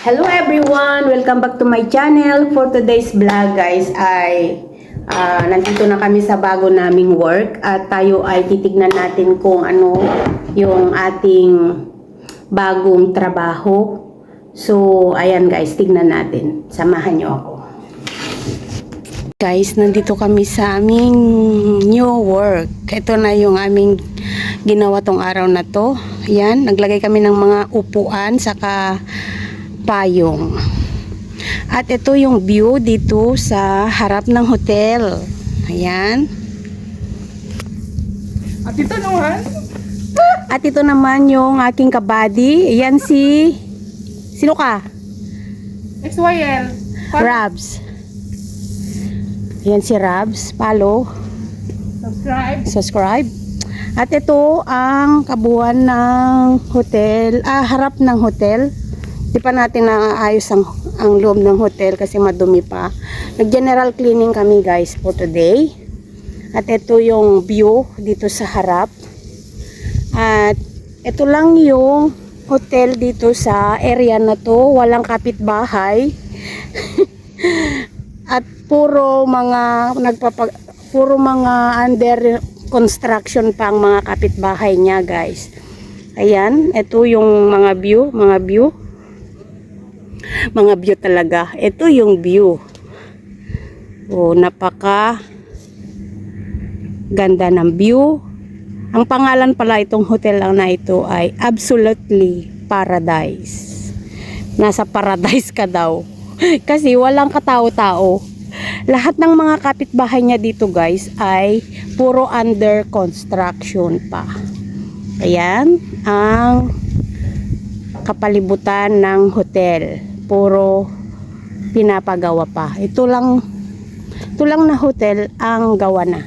Hello everyone! Welcome back to my channel. For today's vlog guys ay ah, nandito na kami sa bago naming work at tayo ay titignan natin kung ano yung ating bagong trabaho. So, ayan guys, tignan natin. Samahan niyo ako. Guys, nandito kami sa aming new work. Ito na yung aming ginawa tong araw na to. Yan, naglagay kami ng mga upuan saka payong. At ito yung view dito sa harap ng hotel. Ayan. At ito naman, At ito naman yung aking kabady. Ayan si... Sino ka? XYL. Rabs. Ayan si Rabs. Follow. Subscribe. subscribe. At ito ang kabuuan ng hotel, ah, harap ng hotel. Di pa natin naayos ang, ang loob ng hotel kasi madumi pa. Nag-general cleaning kami guys for today. At ito yung view dito sa harap. At ito lang yung hotel dito sa area na to. Walang kapitbahay. At puro mga nagpapag puro mga under construction pa ang mga kapitbahay niya, guys. Ayan, ito yung mga view, mga view. Mga view talaga. Ito yung view. Oh, napaka ganda ng view. Ang pangalan pala itong hotel lang na ito ay Absolutely Paradise. Nasa paradise ka daw. Kasi walang katao-tao. Lahat ng mga kapitbahay niya dito guys ay puro under construction pa. Ayan ang kapalibutan ng hotel. Puro pinapagawa pa. Ito lang ito lang na hotel ang gawa na.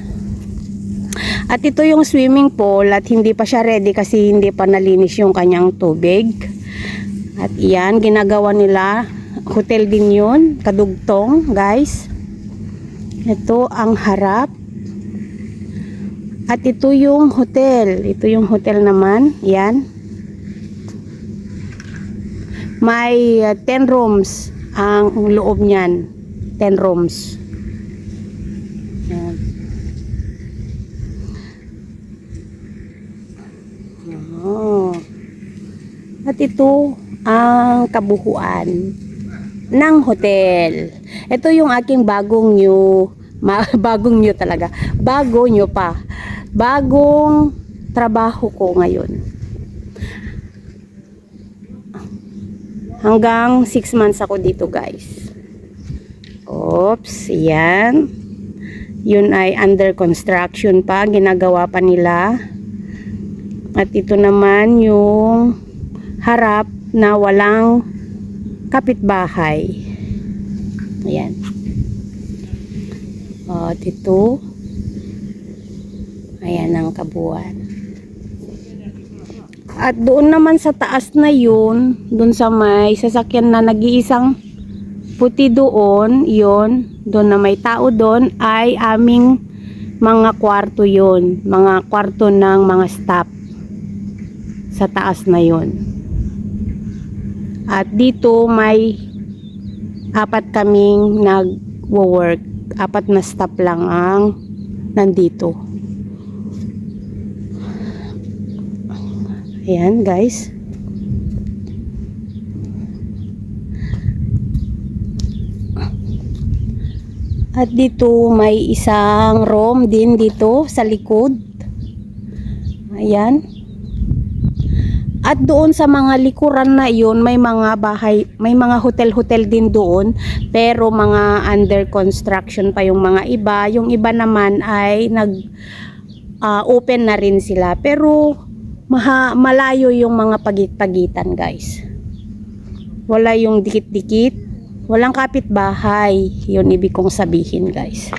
At ito yung swimming pool at hindi pa siya ready kasi hindi pa nalinis yung kanyang tubig. At iyan, ginagawa nila. Hotel din yun, kadugtong guys. Ito ang harap. At ito yung hotel. Ito yung hotel naman. Yan. May uh, 10 rooms ang loob niyan. 10 rooms. Oh. At ito ang kabuhuan ng hotel. Ito yung aking bagong new, bagong new talaga. Bago new pa. Bagong trabaho ko ngayon. Hanggang 6 months ako dito, guys. Oops, yan. Yun ay under construction pa, ginagawa pa nila. At ito naman yung harap na walang kapitbahay. Ayan. At ito. Ayan ang kabuuan. At doon naman sa taas na yun, doon sa may sasakyan na nag-iisang puti doon, yun, doon na may tao doon, ay aming mga kwarto yun. Mga kwarto ng mga staff sa taas na yon. At dito may apat kaming nag-work. Apat na staff lang ang nandito. Ayan guys. At dito may isang room din dito sa likod. Ayan. At doon sa mga likuran na iyon, may mga bahay, may mga hotel-hotel din doon, pero mga under construction pa yung mga iba. Yung iba naman ay nag ah, open na rin sila, pero maha, malayo yung mga pagit-pagitan, guys. Wala yung dikit-dikit, walang kapitbahay. Yun ibig kong sabihin, guys.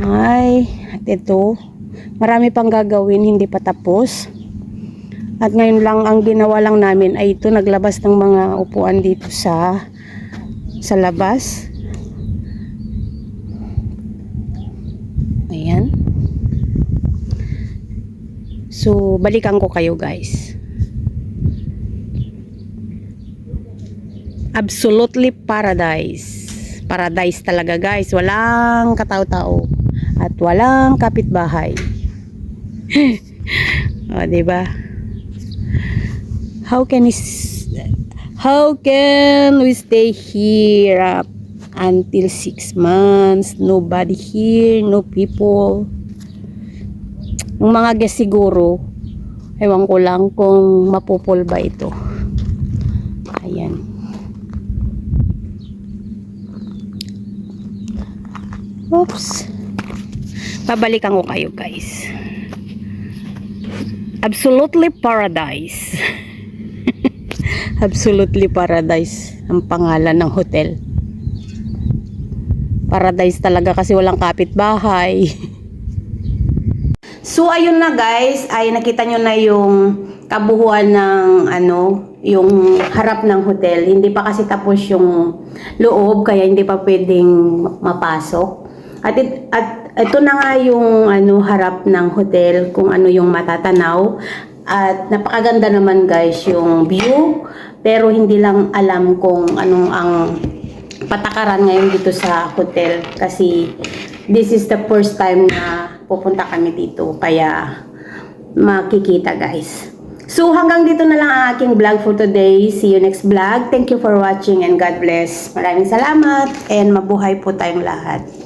Ay, at ito. Marami pang gagawin, hindi pa tapos. At ngayon lang ang ginawa lang namin ay ito naglabas ng mga upuan dito sa sa labas. Ayan. So, balikan ko kayo guys. Absolutely paradise. Paradise talaga guys. Walang katao-tao. At walang kapitbahay. o, diba? How can we s- how can we stay here up until six months? Nobody here, no people. Yung mga guest siguro, ewan ko lang kung mapupul ba ito. Ayan. Oops. Babalikan ko kayo guys. Absolutely paradise. Absolutely paradise ang pangalan ng hotel. Paradise talaga kasi walang kapitbahay. So ayun na guys, ay nakita nyo na yung kabuuan ng ano, yung harap ng hotel. Hindi pa kasi tapos yung loob kaya hindi pa pwedeng mapasok. At it- at ito na nga yung ano harap ng hotel kung ano yung matatanaw. At napakaganda naman guys yung view, pero hindi lang alam kung anong ang patakaran ngayon dito sa hotel kasi this is the first time na pupunta kami dito kaya makikita guys. So hanggang dito na lang ang aking vlog for today. See you next vlog. Thank you for watching and God bless. Maraming salamat and mabuhay po tayong lahat.